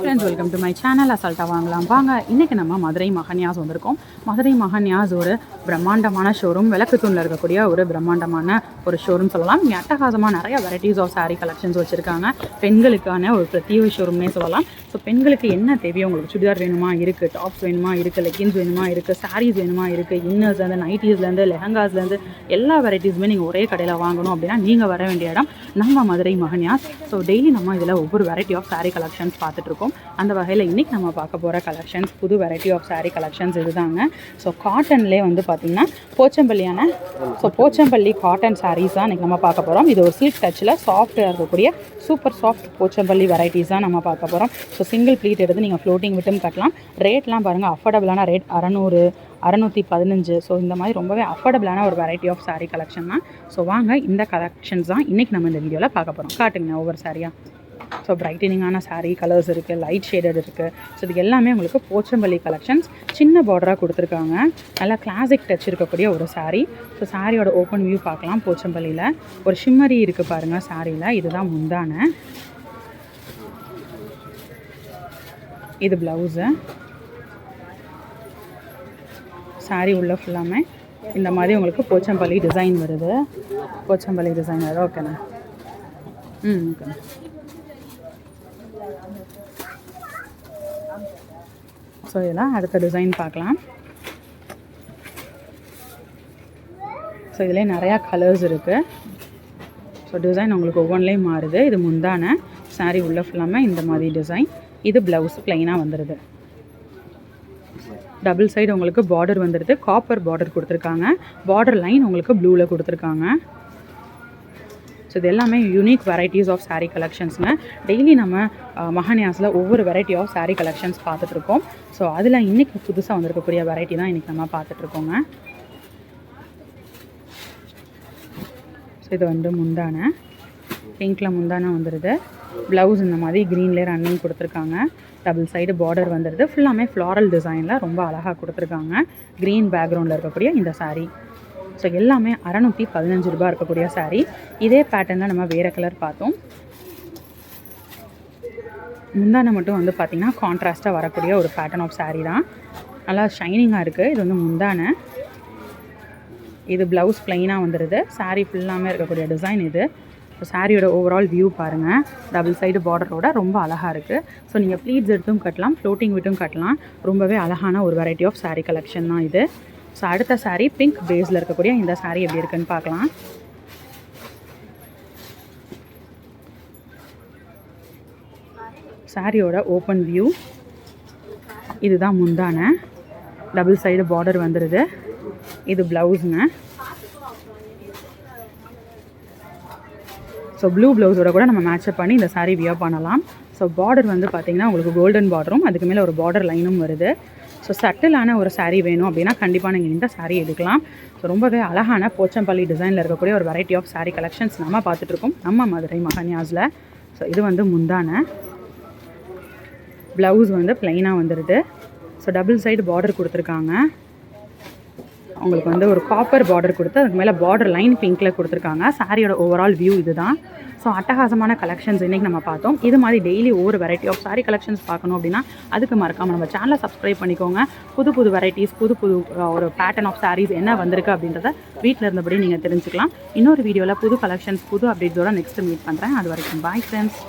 Friends welcome to my channel அசால்ட்டாக வாங்கலாம். வாங்க இன்றைக்கி நம்ம மதுரை மகன்யாஸ் வந்திருக்கோம். மதுரை மகன்யாஸ் ஒரு பிரம்மாண்டமான ஷோரூம் விளக்குத்தூணில் இருக்கக்கூடிய ஒரு பிரம்மாண்டமான ஒரு ஷோரூம் சொல்லலாம். இங்கே அட்டகாசமாக நிறைய வெரைட்டிஸ் ஆஃப் சாரீ கலெக்ஷன்ஸ் வச்சுருக்காங்க. பெண்களுக்கான ஒரு பிரத்யேக ஷோரூம்னே சொல்லலாம். ஸோ பெண்களுக்கு என்ன தேவையோ உங்களுக்கு சுடிதார் வேணுமா இருக்குது டாப்ஸ் வேணுமா இருக்குது லெக்கின்ஸ் வேணுமா இருக்குது சாரீஸ் வேணுமா இருக்குது இன்னர்ஸ்லேருந்து நைட்டிஸ்லேருந்து லெஹங்காஸ்லேருந்து எல்லா வெரைட்டிஸுமே நீங்கள் ஒரே கடையில் வாங்கணும் அப்படின்னா நீங்கள் வர வேண்டிய இடம் நம்ம மதுரை மகன்யாஸ் ஸோ டெய்லி நம்ம இதில் ஒவ்வொரு வெரைட்டி ஆஃப் சாரீ கலெக்ஷன்ஸ் பார்த்துட்ருக்கோம் இருக்கும் அந்த வகையில் இன்றைக்கி நம்ம பார்க்க போகிற கலெக்ஷன்ஸ் புது வெரைட்டி ஆஃப் சாரீ கலெக்ஷன்ஸ் இதுதாங்க. ஸோ காட்டன்லேயே வந்து பார்த்திங்கன்னா போச்சம்பள்ளியான ஸோ போச்சம்பள்ளி காட்டன் சாரீஸ் தான் இன்றைக்கி நம்ம பார்க்க போகிறோம் இது ஒரு சில்க் டச்சில் சாஃப்ட்டாக இருக்கக்கூடிய சூப்பர் சாஃப்ட் போச்சம்பள்ளி வெரைட்டிஸ் தான் நம்ம பார்க்க போகிறோம் ஸோ சிங்கிள் ப்ளீட் எடுத்து நீங்கள் ஃப்ளோட்டிங் விட்டும் கட்டலாம். ரேட்லாம் பாருங்கள் அஃபோர்டபுளான ரேட் அறநூறு அறநூற்றி பதினஞ்சு. ஸோ இந்த மாதிரி ரொம்பவே அஃபோர்டபுளான ஒரு வெரைட்டி ஆஃப் சாரீ கலெக்ஷன் தான். ஸோ வாங்க இந்த கலெக்ஷன்ஸ் தான் இன்றைக்கி நம்ம இந்த வீடியோவில் பார்க்க போகிறோம் காட்டுங்க ஒவ்வொரு சாரியாக ஸோ பிரைட்டனிங்கான சாரீ கலர்ஸ் இருக்குது லைட் ஷேடட் இருக்குது ஸோ இது எல்லாமே உங்களுக்கு போச்சம்பள்ளி கலெக்ஷன்ஸ் சின்ன பார்டராக கொடுத்துருக்காங்க. நல்லா கிளாசிக் டச் இருக்கக்கூடிய ஒரு சாரீ ஸோ சாரியோட ஓப்பன் வியூ பார்க்கலாம் போச்சம்பள்ளியில். ஒரு ஷிம்மரி இருக்குது பாருங்கள் சாரியில் இதுதான் முந்தான. இது ப்ளவுஸு saree உள்ள ஃபுல்லாமே இந்த மாதிரி உங்களுக்கு போச்சம்பள்ளி டிசைன் வருது. போச்சம்பள்ளி டிசைன் வருது ஓகேண்ணா ம் ஓகேண்ணா ஸோ இதெல்லாம் அடுத்த டிசைன் பார்க்கலாம். ஸோ இதிலே நிறையா கலர்ஸ் இருக்குது ஸோ டிசைன் உங்களுக்கு ஒவ்வொன்றிலையும் மாறுது. இது முந்தான சாரீ உள்ள ஃபுல்லாமல் இந்த மாதிரி டிசைன் இது ப்ளவுஸ் ப்ளைனாக வந்துடுது டபுள் சைடு உங்களுக்கு பார்டர் வந்துடுது காப்பர் பார்டர் கொடுத்துருக்காங்க. பார்டர் லைன் உங்களுக்கு ப்ளூவில் கொடுத்துருக்காங்க. ஸோ இது எல்லாமே யூனிக் வெரைட்டிஸ் ஆஃப் சாரீ கலெக்ஷன்ஸுங்க டெய்லி நம்ம மகானியாஸில் ஒவ்வொரு வெரைட்டி ஆஃப் சாரீ கலெக்ஷன்ஸ் பார்த்துட்ருக்கோம். ஸோ அதில் இன்றைக்கி புதுசாக வந்திருக்கக்கூடிய வெரைட்டி தான் இன்றைக்கி நம்ம பார்த்துட்ருக்கோங்க. ஸோ இது வந்து முந்தான. பிங்க்கில் முந்தான வந்துடுது ப்ளவுஸ் இந்த மாதிரி க்ரீன்லேயே ரன்னிங் கொடுத்துருக்காங்க. டபுள் சைடு பார்டர் வந்துடுது ஃபுல்லாமே ஃப்ளாரல் டிசைனில் ரொம்ப அழகாக கொடுத்துருக்காங்க. க்ரீன் பேக்ரவுண்டில் இருக்கக்கூடிய இந்த சாரீ ஸோ எல்லாமே அறநூற்றி பதினஞ்சு ரூபாய் இருக்கக்கூடிய சாரீ இதே பேட்டர்னில் நம்ம வேறு கலர் பார்த்தோம். முந்தானை மட்டும் வந்து பார்த்திங்கன்னா கான்ட்ராஸ்ட்டாக வரக்கூடிய ஒரு பேட்டர்ன் ஆஃப் சாரீ தான். நல்லா ஷைனிங்காக இருக்குது இது வந்து முந்தானை. இது ப்ளவுஸ் ப்ளைனாக வந்துடுது சாரீ ஃபுல்லாமே இருக்கக்கூடிய டிசைன் இது. ஸோ சாரியோட ஓவரால் வியூ பாருங்கள் டபுள் சைடு பார்டரோட ரொம்ப அழகாக இருக்குது ஸோ நீங்கள் ப்ளீட்ஸ் எடுத்தும் கட்டலாம் ஃப்ளோட்டிங் விட்டும் கட்டலாம். ரொம்பவே அழகான ஒரு வெரைட்டி ஆஃப் சாரீ கலெக்ஷன் தான் இது. ஸோ அடுத்த சாரீ பிங்க் பேஸில் இருக்கக்கூடிய இந்த சாரீ எப்படி இருக்குன்னு பார்க்கலாம். சாரியோட ஓப்பன் வியூ இதுதான் முந்தான. டபுள் சைடு பார்டர் வந்துடுது இது ப்ளவுஸுங்க ஸோ ப்ளூ ப்ளவுஸோட கூட நம்ம மேட்சப் பண்ணி இந்த சாரீ வியர் பண்ணலாம். ஸோ பார்டர் வந்து பார்த்திங்கன்னா உங்களுக்கு கோல்டன் பார்டரும் அதுக்கு மேலே ஒரு பார்டர் லைனும் வருது. ஸோ சட்டிலான ஒரு சாரீ வேணும் அப்படின்னா கண்டிப்பாக நீங்கள் இந்த சாரீ எடுக்கலாம். ஸோ ரொம்பவே அழகான போச்சம்பள்ளி டிசைனில் இருக்கக்கூடிய ஒரு வெரைட்டி ஆஃப் சாரீ கலெக்ஷன்ஸ் நம்ம பார்த்துட்ருக்கோம் நம்ம மதுரை மகன்யாஸில். ஸோ இது வந்து முந்தான. ப்ளவுஸ் வந்து ப்ளைனாக வந்துடுது ஸோ டபுள் சைடு பார்டர் கொடுத்துருக்காங்க. உங்களுக்கு வந்து ஒரு காப்பர் பார்டர் கொடுத்து அதுக்கு மேலே பார்டர் லைன் பிங்க்கில் கொடுத்துருக்காங்க. சாரியோட ஓவரால் வியூ இதுதான். ஸோ அட்டகாசமான கலெக்ஷன்ஸ் இன்றைக்கி நம்ம பார்த்தோம். இது மாதிரி டெய்லி ஒவ்வொரு வெரைட்டி ஆஃப் சாரி கலெக்ஷன்ஸ் பார்க்கணும் அப்படின்னா அதுக்கு மறக்காமல் நம்ம சேனலை சப்ஸ்கிரைப் பண்ணிக்கோங்க. புது புது வெரைட்டிஸ் புது புது ஒரு பேட்டர்ன் ஆஃப் சாரீஸ் என்ன வந்திருக்கு அப்படின்றத வீட்டில் இருந்தபடி நீங்கள் தெரிஞ்சுக்கலாம். இன்னொரு வீடியோவில் புது கலெக்ஷன்ஸ் புது அப்டேட்ஸோட நெக்ஸ்ட் மீட் பண்ணுறேன் அது வரைக்கும் பாய் ஃப்ரெண்ட்ஸ்